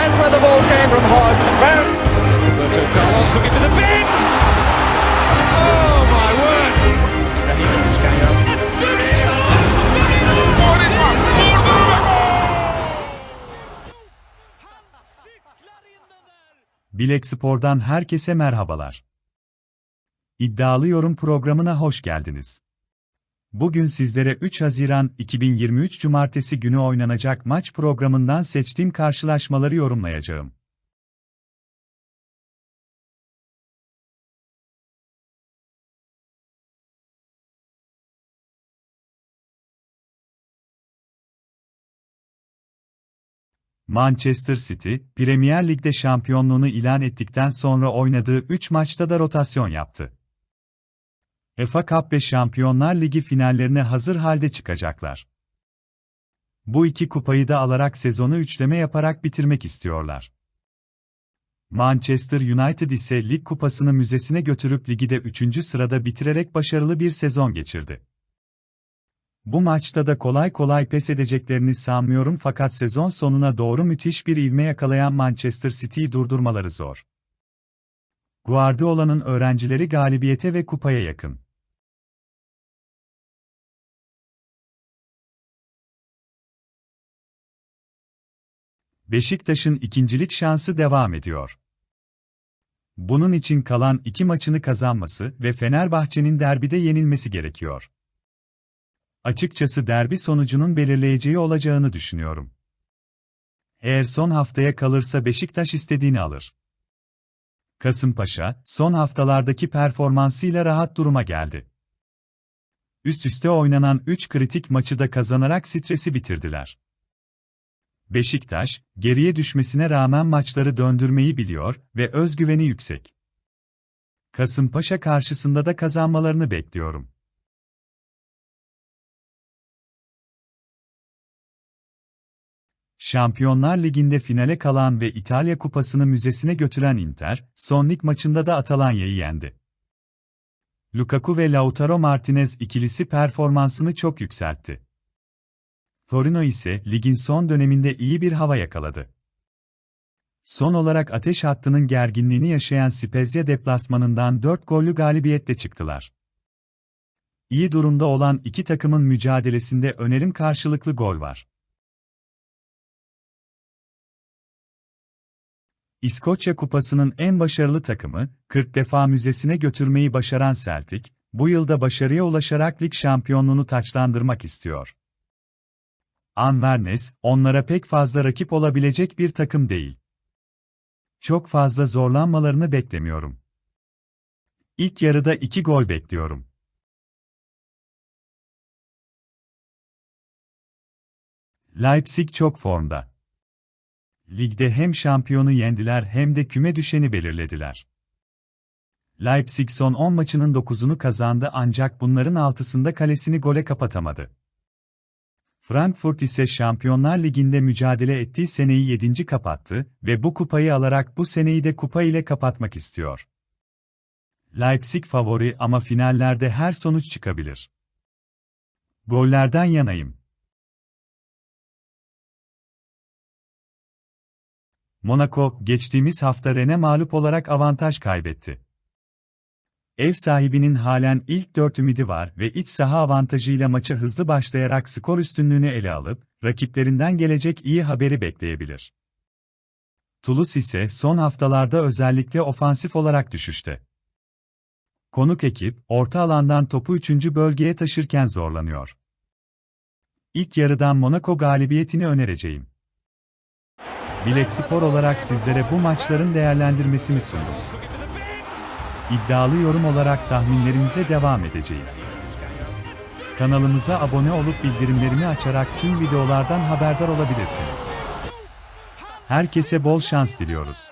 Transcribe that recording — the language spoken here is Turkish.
There's where the ball came from Hodge. Round Roberto Carlos looking for the bend. Oh my word! Raheem Vizcaino. Bilek Spor'dan herkese merhabalar. İddialı Yorum programına hoş geldiniz. Bugün sizlere 3 Haziran 2023 Cumartesi günü oynanacak maç programından seçtiğim karşılaşmaları yorumlayacağım. Manchester City, Premier Lig'de şampiyonluğunu ilan ettikten sonra oynadığı 3 maçta da rotasyon yaptı. FA Cup ve Şampiyonlar Ligi finallerine hazır halde çıkacaklar. Bu iki kupayı da alarak sezonu üçleme yaparak bitirmek istiyorlar. Manchester United ise lig kupasını müzesine götürüp ligi de 3. sırada bitirerek başarılı bir sezon geçirdi. Bu maçta da kolay kolay pes edeceklerini sanmıyorum fakat sezon sonuna doğru müthiş bir ivme yakalayan Manchester City'yi durdurmaları zor. Guardiola'nın öğrencileri galibiyete ve kupaya yakın. Beşiktaş'ın ikincilik şansı devam ediyor. Bunun için kalan iki maçını kazanması ve Fenerbahçe'nin derbide yenilmesi gerekiyor. Açıkçası derbi sonucunun belirleyeceği olacağını düşünüyorum. Eğer son haftaya kalırsa Beşiktaş istediğini alır. Kasımpaşa, son haftalardaki performansıyla rahat duruma geldi. Üst üste oynanan 3 kritik maçı da kazanarak stresi bitirdiler. Beşiktaş, geriye düşmesine rağmen maçları döndürmeyi biliyor ve özgüveni yüksek. Kasımpaşa karşısında da kazanmalarını bekliyorum. Şampiyonlar Ligi'nde finale kalan ve İtalya Kupası'nı müzesine götüren Inter, son lig maçında da Atalanya'yı yendi. Lukaku ve Lautaro Martinez ikilisi performansını çok yükseltti. Torino ise ligin son döneminde iyi bir hava yakaladı. Son olarak ateş hattının gerginliğini yaşayan Spezia deplasmanından 4 gollü galibiyetle çıktılar. İyi durumda olan iki takımın mücadelesinde önerim karşılıklı gol var. İskoçya Kupası'nın en başarılı takımı, 40 defa müzesine götürmeyi başaran Celtic, bu yılda başarıya ulaşarak lig şampiyonluğunu taçlandırmak istiyor. Anvernes, onlara pek fazla rakip olabilecek bir takım değil. Çok fazla zorlanmalarını beklemiyorum. İlk yarıda iki gol bekliyorum. Leipzig çok formda. Ligde hem şampiyonu yendiler hem de küme düşeni belirlediler. Leipzig son 10 maçının 9'unu kazandı ancak bunların 6'sında kalesini gole kapatamadı. Frankfurt ise Şampiyonlar Ligi'nde mücadele ettiği seneyi 7. kapattı ve bu kupayı alarak bu seneyi de kupa ile kapatmak istiyor. Leipzig favori ama finallerde her sonuç çıkabilir. Gollerden yanayım. Monaco, geçtiğimiz hafta Rennes'e mağlup olarak avantaj kaybetti. Ev sahibinin halen ilk dört ümidi var ve iç saha avantajıyla maça hızlı başlayarak skor üstünlüğünü ele alıp, rakiplerinden gelecek iyi haberi bekleyebilir. Toulouse ise son haftalarda özellikle ofansif olarak düşüşte. Konuk ekip, orta alandan topu 3. bölgeye taşırken zorlanıyor. İlk yarıdan Monaco galibiyetini önereceğim. Bilek Spor olarak sizlere bu maçların değerlendirmesini sundum. İddialı yorum olarak tahminlerimize devam edeceğiz. Kanalımıza abone olup bildirimlerini açarak tüm videolardan haberdar olabilirsiniz. Herkese bol şans diliyoruz.